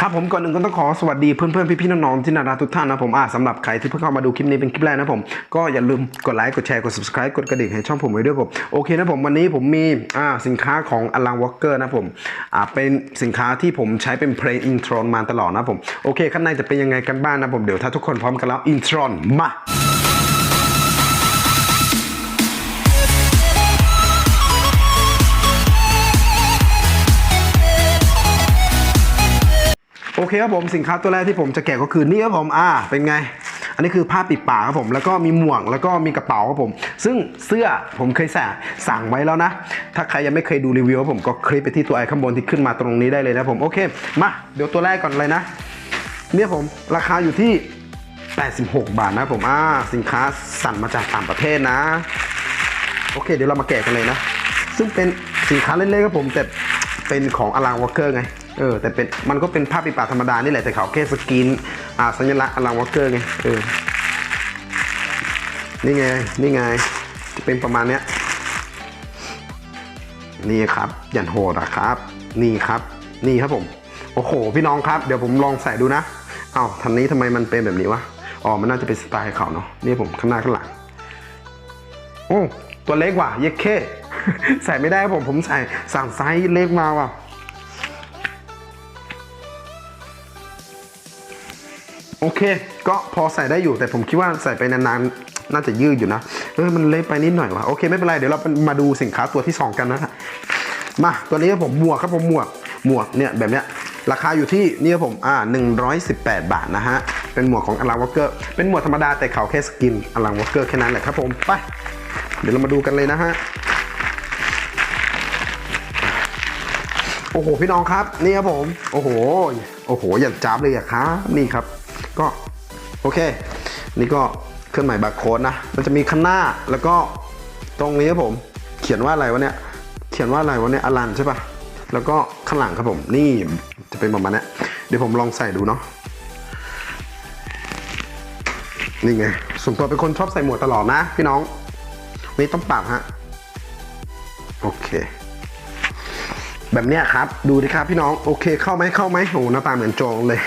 ครับผมก่อนหนึ่งก็ต้องขอสวัสดีเพื่อนๆพี่ๆน้องๆที่น่ารักทุกท่านนะผมอ่าสำหรับใครที่เพิ่งเข้ามาดูคลิปนี้เป็นคลิปแรกนะผมก็อย่าลืมกดไลค์กดแชร์กด subscribe กดกระดิ่งให้ช่องผมไว้ด้วยผมโอเคนะผมวันนี้ผมมีอ่าสินค้าของอลังวอลเกอร์นะผมอ่าเป็นสินค้าที่ผมใช้เป็นเพลงอินทรอนมาตลอดนะผมโอเคข้างในจะเป็นยังไงกันบ้างนะผมเดี๋ยวถ้าทุกคนพร้อมกันแล้วอินทรอนมา โอเคครับผมสินค้าตัวแรกที่ผมจะแกะก็คือนี่ครับผมอ่าเป็นไง อันนี้คือผ้าปิดปากครับผมแล้วก็มีหมวกแล้วก็มีกระเป๋าครับผม ซึ่งเสื้อผมเคยสั่งสั่งไว้แล้วนะ ถ้าใครยังไม่เคยดูรีวิวผมก็คลิกไปที่ตัวไอข้างบนที่ขึ้นมาตรงนี้ได้เลยนะผมโอเคมาเดี๋ยวตัวแรกก่อนเลยนะเนี่ยผมราคาอยู่ที่ 86 บาทนะผมอ่าสินค้าสั่งมาจากต่างประเทศนะ โอเค เดี๋ยวเรามาแกะกันเลยนะ ซึ่งเป็นสินค้าเล่นๆครับผมแต่เป็นของอลังวอลเกอร์ไง เออแต่เป็นมันก็เป็นผ้าปิดปากธรรมดานี่แหละแต่เขาแค่สกรีนอ่าสัญลักษณ์อลังวอลเกอร์ไงเออนี่ไงนี่ไงจะเป็นประมาณเนี้ยนี่ครับ ยันโหดอะครับ นี่ครับ นี่ครับผม โอ้โห พี่น้องครับ เดี๋ยวผมลองใส่ดูนะ เอ้าทันนี้ทำไมมันเป็นแบบนี้วะ อ๋อ มันน่าจะเป็นสไตล์เขาเนาะ นี่ผมข้างหน้าข้างหลัง โอ้ ตัวเล็กว่ะ เย็กเข้ใส่ไม่ได้ผม ผมใส่สั่งไซส์เล็กมาว่ะ โอเค ก็พอใส่ได้อยู่แต่ผมคิดว่าใส่ไปนานๆ น่าจะยืดอยู่นะเออมันเล็กไปนิดหน่อยว่ะโอเคไม่เป็นไร เดี๋ยวเรามาดูสินค้าตัวที่สองกันนะฮะมาตัวนี้ผมหมวกครับผมหมวกหมวกเนี่ยแบบเนี้ยราคาอยู่ที่นี่ครับผมอ่า118 บาทนะฮะ เป็นหมวกของอลังวอเกอร์เป็นหมวกธรรมดาแต่เขาแค่สกินอลังวอเกอร์แค่นั้นแหละครับผมไป เดี๋ยวเรามาดูกันเลยนะฮะโอ้โหพี่น้องครับ นี่ครับผม โอ้โห โอ้โหอย่างจับเลยอะครับนี่ครับ ก็โอเค นี่ก็เครื่องหมายบาร์โค้ดนะ มันจะมีข้างหน้าแล้วก็ตรงนี้ครับผม เขียนว่าอะไรวะเนี่ย เขียนว่าอะไรวะเนี่ยอลันใช่ปะแล้วก็ข้างหลังครับผม นี่จะเป็นประมาณนี้เดี๋ยวผมลองใส่ดูเนาะ นี่ไงส่วนตัวเป็นคนชอบใส่หมวกตลอดนะ พี่น้อง นี่ต้องปรับฮะ โอเค แบบเนี้ยครับ ดูดิครับพี่น้อง โอเคเข้าไหมเข้าไหมโอ้หน้าตาเหมือนโจงเลย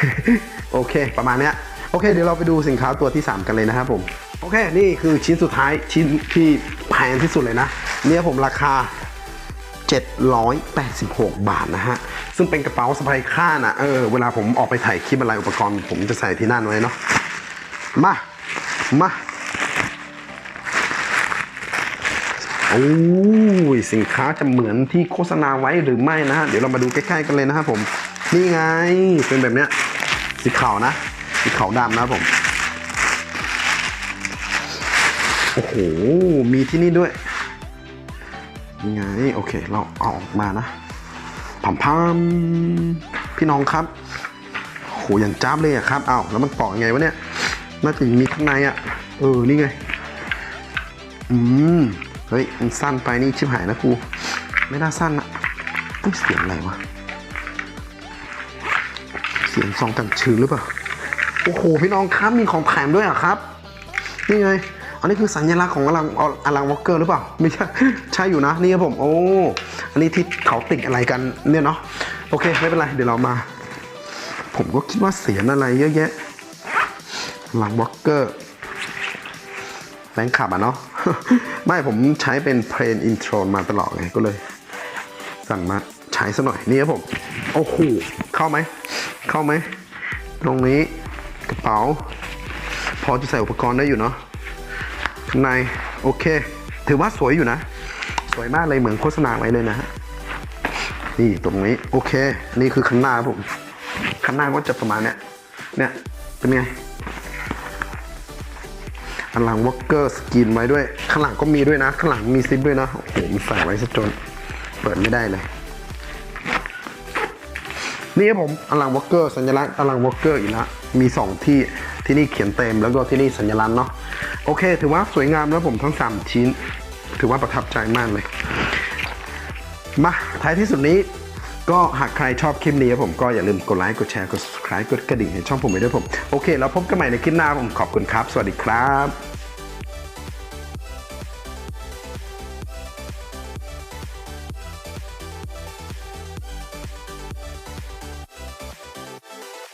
โอเค ประมาณเนี้ย โอเค เดี๋ยวเราไปดูสินค้าตัวที่ 3 กันเลยนะครับผม โอเค นี่คือชิ้นสุดท้ายชิ้นที่แพงที่สุดเลยนะ เนี่ยผมราคา 786 บาทนะฮะ ซึ่งเป็นกระเป๋าสะพายข้างนะเออ เวลาผมออกไปถ่ายคลิปอะไรอุปกรณ์ ผมจะใส่ที่นั่นไว้เนาะ มา มา โอ้ยสินค้าจะเหมือนที่โฆษณาไว้หรือไม่นะฮะเดี๋ยวเรามาดูใกล้ๆกันเลยนะครับผม นี่ไงเป็นแบบเนี้ยสีขาวนะ สีขาวดำนะครับผมโอ้โห มีที่นี่ด้วยนี่ไงโอเค เราเอาออกมานะพัมพมพี่น้องครับโหอย่างจ้าบเลยอะครับอ้าวแล้วมันปอกยังไงวะเนี่ยน่าจะมีข้างในอะเออนี่ไงอืม ฮ้ยมันสั้นไปนี่ชิบหายนะครูไม่น่าสั้นอะเสียงอะไรวะ เสียงซองกันชื้นหรือเปล่า โอ้โห พี่น้องครับมีของแถมด้วยเหรอะครับ นี่ไง อันนี้คือสัญลักษณ์ของอลังอลังวอลเกอร์หรือเปล่า ไม่ใช่ ใช่อยู่นะ นี่ครับผม โอ้ อันนี้ที่เขาติดอะไรกันเนี่ยเนาะ โอเค ไม่เป็นไร เดี๋ยวเรามา ผมก็คิดว่าเสียงอะไรเยอะแยะลังวอลเกอร์แฟนคลับอะเนาะ ไม่ผมใช้เป็นเพลงอินโทรมาตลอดไงก็เลย สั่งมาใช้ซะหน่อยนี่ครับผม โอ้โหเข้าไหม เข้าไหม ตรงนี้กระเป๋า พอจะใส่อุปกรณ์ได้อยู่เนาะข้างใน โอเค ถือว่าสวยอยู่นะ สวยมากเลยเหมือนโฆษณาไว้เลยนะฮะนี่ตรงนี้ โอเค นี่คือข้างหน้าครับผมข้างหน้าก็จะประมาณเนี้ยเนี่ยเป็นไง ข้างหลังวอลเกอร์สกรีนไว้ด้วย ข้างหลังก็มีด้วยนะ ข้างหลังมีซิปด้วยนะ โอ้โหมันใส่ไว้ซะจนเปิดไม่ได้เลย นี่ครับผมอลังวอลเกอร์สัญลักษณ์อลังวอลเกอร์อีกแล้วมี 2 ที่ที่นี่เขียนเต็มแล้วก็ที่นี่สัญลักษณ์เนาะโอเค ถือว่าสวยงามแล้วผมทั้ง 3 ชิ้น ถือว่าประทับใจมากเลย มาท้ายที่สุดนี้ ก็หากใครชอบคลิปนี้ครับผมก็อย่าลืมกดไลค์กดแชร์กด subscribe กดกระดิ่งให้ช่องผมไปด้วยผม โอเค แล้วพบกันใหม่ในคลิปหน้าผมขอบคุณครับ สวัสดีครับ